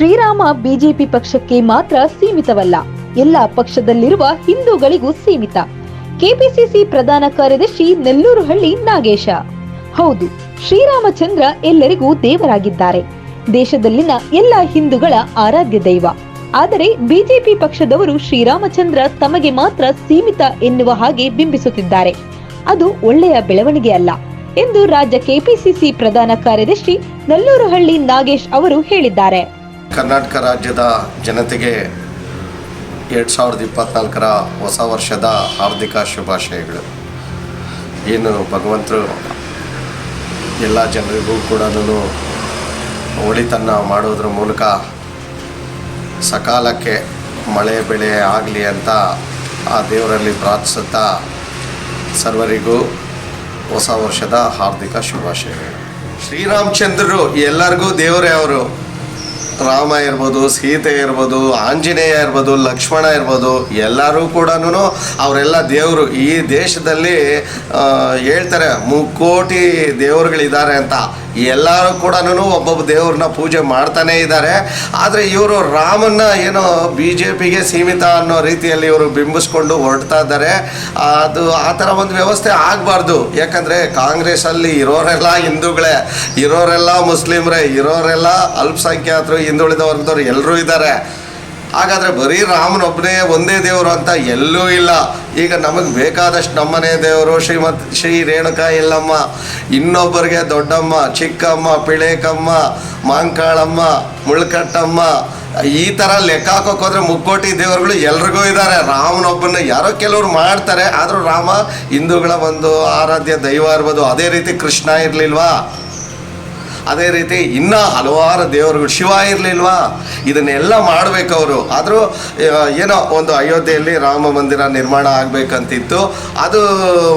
Shriram BJP ಪಕ್ಷಕ್ಕೆ ಮಾತ್ರ ಸೀಮಿತವಲ್ಲ. ಎಲ್ಲ ಪಕ್ಷದಲ್ಲಿರುವ ಹಿಂದೂಗಳಿಗೂ ಸೀಮಿತ. ಕೆಪಿಸಿಸಿ ಪ್ರಧಾನ ಕಾರ್ಯದರ್ಶಿ ನೆಲ್ಲೂರುಹಳ್ಳಿ ನಾಗೇಶ. ಹೌದು, ಶ್ರೀರಾಮಚಂದ್ರ ಎಲ್ಲರಿಗೂ ದೇವರಾಗಿದ್ದಾರೆ. ದೇಶದಲ್ಲಿನ ಎಲ್ಲ ಹಿಂದೂಗಳ ಆರಾಧ್ಯ ದೈವ. ಆದರೆ ಬಿಜೆಪಿ ಪಕ್ಷದವರು ಶ್ರೀರಾಮಚಂದ್ರ ತಮಗೆ ಮಾತ್ರ ಸೀಮಿತ ಎನ್ನುವ ಹಾಗೆ ಬಿಂಬಿಸುತ್ತಿದ್ದಾರೆ. ಅದು ಒಳ್ಳೆಯ ಬೆಳವಣಿಗೆ ಅಲ್ಲ ಎಂದು ರಾಜ್ಯ ಕೆಪಿಸಿಸಿ ಪ್ರಧಾನ ಕಾರ್ಯದರ್ಶಿ ನಲ್ಲೂರುಹಳ್ಳಿ ನಾಗೇಶ್ ಅವರು ಹೇಳಿದ್ದಾರೆ. ಕರ್ನಾಟಕ ರಾಜ್ಯದ ಜನತೆಗೆ ಎರಡು ಸಾವಿರದ ಇಪ್ಪತ್ನಾಲ್ಕರ ಹೊಸ ವರ್ಷದ ಹಾರ್ದಿಕ ಶುಭಾಶಯಗಳು. ಏನು ಭಗವಂತರು ಎಲ್ಲ ಜನರಿಗೂ ಕೂಡ ಒಳಿತನ್ನು ಮಾಡೋದ್ರ ಮೂಲಕ ಸಕಾಲಕ್ಕೆ ಮಳೆ ಬೆಳೆ ಆಗಲಿ ಅಂತ ಆ ದೇವರಲ್ಲಿ ಪ್ರಾರ್ಥಿಸುತ್ತಾ ಸರ್ವರಿಗೂ ಹೊಸ ವರ್ಷದ ಹಾರ್ದಿಕ ಶುಭಾಶಯಗಳು. ಶ್ರೀರಾಮಚಂದ್ರರು ಎಲ್ಲರಿಗೂ ದೇವರೇ ಅವರು. ರಾಮ ಇರ್ಬೋದು, ಸೀತೆ ಇರ್ಬೋದು, ಆಂಜನೇಯ ಇರ್ಬೋದು, ಲಕ್ಷ್ಮಣ ಇರ್ಬೋದು, ಎಲ್ಲರೂ ಕೂಡ ಅವರೆಲ್ಲ ದೇವರು. ಈ ದೇಶದಲ್ಲಿ ಹೇಳ್ತಾರೆ, ಮುಕ್ಕೋಟಿ ದೇವರುಗಳಿದ್ದಾರೆ ಅಂತ. ಎಲ್ಲರೂ ಕೂಡ ಒಬ್ಬೊಬ್ಬ ದೇವ್ರನ್ನ ಪೂಜೆ ಮಾಡ್ತಾನೇ ಇದ್ದಾರೆ. ಆದರೆ ಇವರು ರಾಮನ್ನ ಏನೋ ಬಿ ಜೆ ಪಿಗೆ ಸೀಮಿತ ಅನ್ನೋ ರೀತಿಯಲ್ಲಿ ಇವರು ಬಿಂಬಿಸ್ಕೊಂಡು ಹೊರಡ್ತಾ ಇದ್ದಾರೆ. ಅದು ಆ ಥರ ಒಂದು ವ್ಯವಸ್ಥೆ ಆಗಬಾರ್ದು. ಯಾಕಂದರೆ ಕಾಂಗ್ರೆಸ್ಸಲ್ಲಿ ಇರೋರೆಲ್ಲ ಹಿಂದೂಗಳೇ, ಇರೋರೆಲ್ಲ ಮುಸ್ಲಿಮ್ರೇ, ಇರೋರೆಲ್ಲ ಅಲ್ಪಸಂಖ್ಯಾತರು ಹಿಂದುಳಿದ ವರ್ಗದವ್ರು ಎಲ್ಲರೂ ಇದ್ದಾರೆ. ಹಾಗಾದರೆ ಬರೀ ರಾಮನೊಬ್ಬನೇ ಒಂದೇ ದೇವರು ಅಂತ ಎಲ್ಲೂ ಇಲ್ಲ. ಈಗ ನಮಗೆ ಬೇಕಾದಷ್ಟು ನಮ್ಮನೆ ದೇವರು ಶ್ರೀಮತ್ ಶ್ರೀ ರೇಣುಕಾ ಎಲ್ಲಮ್ಮ. ಇನ್ನೊಬ್ಬರಿಗೆ ದೊಡ್ಡಮ್ಮ, ಚಿಕ್ಕಮ್ಮ, ಪಿಳೇಕಮ್ಮ, ಮಾಂಕಾಳಮ್ಮ, ಮುಳ್ಕಟ್ಟಮ್ಮ. ಈ ಥರ ಲೆಕ್ಕ ಹಾಕೋಕ್ಕೋದ್ರೆ ಮುಕ್ಕೋಟಿ ದೇವರುಗಳು ಎಲ್ರಿಗೂ ಇದ್ದಾರೆ ರಾಮನೊಬ್ಬನ ಯಾರೋ ಕೆಲವರು ಮಾಡ್ತಾರೆ, ಆದರೂ ರಾಮ ಹಿಂದೂಗಳ ಒಂದು ಆರಾಧ್ಯ ದೈವ ಇರ್ಬೋದು. ಅದೇ ರೀತಿ ಕೃಷ್ಣ ಇರಲಿಲ್ವಾ? ಅದೇ ರೀತಿ ಇನ್ನೂ ಹಲವಾರು ದೇವರುಗಳು ಶಿವ ಇರಲಿಲ್ವಾ? ಇದನ್ನೆಲ್ಲ ಮಾಡಬೇಕು ಅವರು ಆದರೂ ಏನೋ ಒಂದು ಅಯೋಧ್ಯೆಯಲ್ಲಿ ರಾಮ ಮಂದಿರ ನಿರ್ಮಾಣ ಆಗಬೇಕಂತಿತ್ತು. ಅದು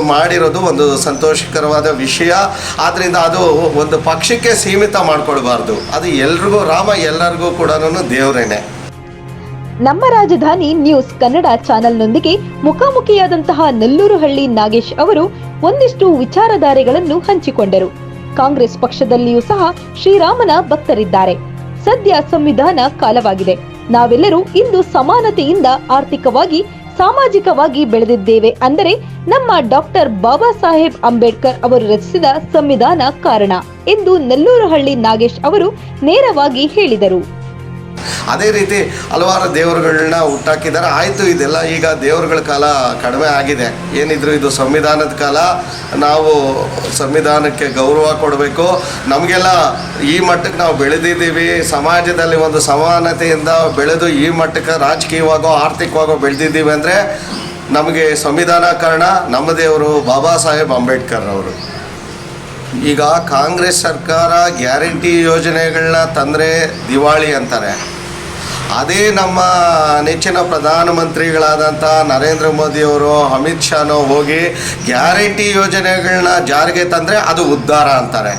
ಮಾಡಿರೋದು ಒಂದು ಸಂತೋಷಕರವಾದ ವಿಷಯ. ಆದ್ದರಿಂದ ಅದು ಒಂದು ಪಕ್ಷಕ್ಕೆ ಸೀಮಿತ ಮಾಡಿಕೊಳ್ಬಾರ್ದು. ಅದು ಎಲ್ರಿಗೂ, ರಾಮ ಎಲ್ಲರಿಗೂ ಕೂಡ ದೇವರೇನೆ. ನಮ್ಮ ರಾಜಧಾನಿ ನ್ಯೂಸ್ ಕನ್ನಡ ಚಾನೆಲ್ನೊಂದಿಗೆ ಮುಖಾಮುಖಿಯಾದಂತಹ ನಲ್ಲೂರು ಹಳ್ಳಿ ನಾಗೇಶ್ ಅವರು ಒಂದಿಷ್ಟು ವಿಚಾರಧಾರೆಗಳನ್ನು ಹಂಚಿಕೊಂಡರು. ಕಾಂಗ್ರೆಸ್ ಪಕ್ಷದಲ್ಲಿಯೂ ಸಹ ಶ್ರೀರಾಮನ ಭಕ್ತರಿದ್ದಾರೆ. ಸದ್ಯ ಸಂವಿಧಾನ ಕಾಲವಾಗಿದೆ. ನಾವೆಲ್ಲರೂ ಇಂದು ಸಮಾನತೆಯಿಂದ ಆರ್ಥಿಕವಾಗಿ, ಸಾಮಾಜಿಕವಾಗಿ ಬೆಳೆದಿದ್ದೇವೆ ಅಂದರೆ ನಮ್ಮ ಡಾಕ್ಟರ್ ಬಾಬಾ ಸಾಹೇಬ್ ಅಂಬೇಡ್ಕರ್ ಅವರು ರಚಿಸಿದ ಸಂವಿಧಾನ ಕಾರಣ ಎಂದು ನೆಲ್ಲೂರುಹಳ್ಳಿ ನಾಗೇಶ್ ಅವರು ನೇರವಾಗಿ ಹೇಳಿದರು. ಅದೇ ರೀತಿ ಹಲವಾರು ದೇವರುಗಳನ್ನ ಹುಟ್ಟಾಕಿದ್ದಾರೆ. ಆಯಿತು, ಇದೆಲ್ಲ ಈಗ ದೇವರುಗಳ ಕಾಲ ಕಡಿಮೆ ಆಗಿದೆ. ಏನಿದ್ರು ಇದು ಸಂವಿಧಾನದ ಕಾಲ, ನಾವು ಸಂವಿಧಾನಕ್ಕೆ ಗೌರವ ಕೊಡಬೇಕು. ನಮಗೆಲ್ಲ ಈ ಮಟ್ಟಕ್ಕೆ ನಾವು ಬೆಳೆದಿದ್ದೀವಿ. ಸಮಾಜದಲ್ಲಿ ಒಂದು ಸಮಾನತೆಯಿಂದ ಬೆಳೆದು ಈ ಮಟ್ಟಕ್ಕೆ ರಾಜಕೀಯವಾಗೋ, ಆರ್ಥಿಕವಾಗೋ ಬೆಳೆದಿದ್ದೀವಿ ಅಂದರೆ ನಮಗೆ ಸಂವಿಧಾನ ಕಾರಣ ನಮ್ಮ ದೇವರು ಬಾಬಾ ಸಾಹೇಬ್ ಅಂಬೇಡ್ಕರ್ ಅವರು. ಈಗ ಕಾಂಗ್ರೆಸ್ ಸರ್ಕಾರ ಗ್ಯಾರಂಟಿ ಯೋಜನೆಗಳನ್ನ ತಂದರೆ ದಿವಾಳಿ ಅಂತಾರೆ. ಅದೇ ನಮ್ಮ ನೆಚ್ಚಿನ ಪ್ರಧಾನಮಂತ್ರಿಗಳಾದಂಥ ನರೇಂದ್ರ ಮೋದಿಯವರು, ಅಮಿತ್ ಶಾನೋ ಹೋಗಿ ಗ್ಯಾರಂಟಿ ಯೋಜನೆಗಳನ್ನ ಜಾರಿಗೆ ತಂದರೆ ಅದು ಉದ್ಧಾರ ಅಂತಾರೆ.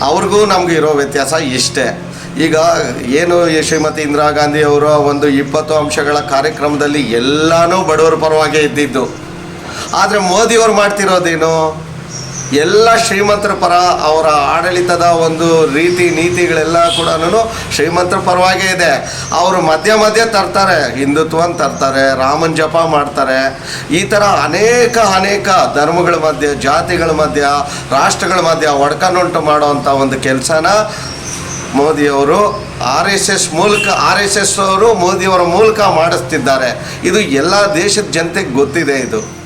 ಅವ್ರಿಗೂ ನಮ್ಗೆ ಇರೋ ವ್ಯತ್ಯಾಸ ಇಷ್ಟೇ. ಈಗ ಏನು ಶ್ರೀಮತಿ ಇಂದಿರಾ ಗಾಂಧಿ ಅವರ ಒಂದು ಇಪ್ಪತ್ತು ಅಂಶಗಳ ಕಾರ್ಯಕ್ರಮದಲ್ಲಿ ಎಲ್ಲನೂ ಬಡವರ ಪರವಾಗಿ ಇದ್ದಿದ್ದು. ಆದರೆ ಮೋದಿಯವರು ಮಾಡ್ತಿರೋದೇನು? ಎಲ್ಲ ಶ್ರೀಮಂತರ ಪರ ಅವರ ಆಡಳಿತದ ಒಂದು ರೀತಿ ನೀತಿಗಳೆಲ್ಲ ಕೂಡ ಶ್ರೀಮಂತರ ಪರವಾಗೇ ಇದೆ. ಅವರು ಮಧ್ಯ ಮಧ್ಯ ತರ್ತಾರೆ, ಹಿಂದುತ್ವನ ತರ್ತಾರೆ, ರಾಮನ್ ಜಪ ಮಾಡ್ತಾರೆ. ಈ ಥರ ಅನೇಕ ಅನೇಕ ಧರ್ಮಗಳ ಮಧ್ಯೆ, ಜಾತಿಗಳ ಮಧ್ಯ, ರಾಷ್ಟ್ರಗಳ ಮಧ್ಯ ಒಡಕನುಂಟು ಮಾಡುವಂಥ ಒಂದು ಕೆಲಸನ ಮೋದಿಯವರು ಆರ್ ಎಸ್ ಎಸ್ ಮೂಲಕ, ಆರ್ ಎಸ್ ಎಸ್ ಅವರು ಮೋದಿಯವರ ಮೂಲಕ ಮಾಡಿಸ್ತಿದ್ದಾರೆ. ಇದು ಎಲ್ಲ ದೇಶದ ಜನತೆಗೆ ಗೊತ್ತಿದೆ ಇದು.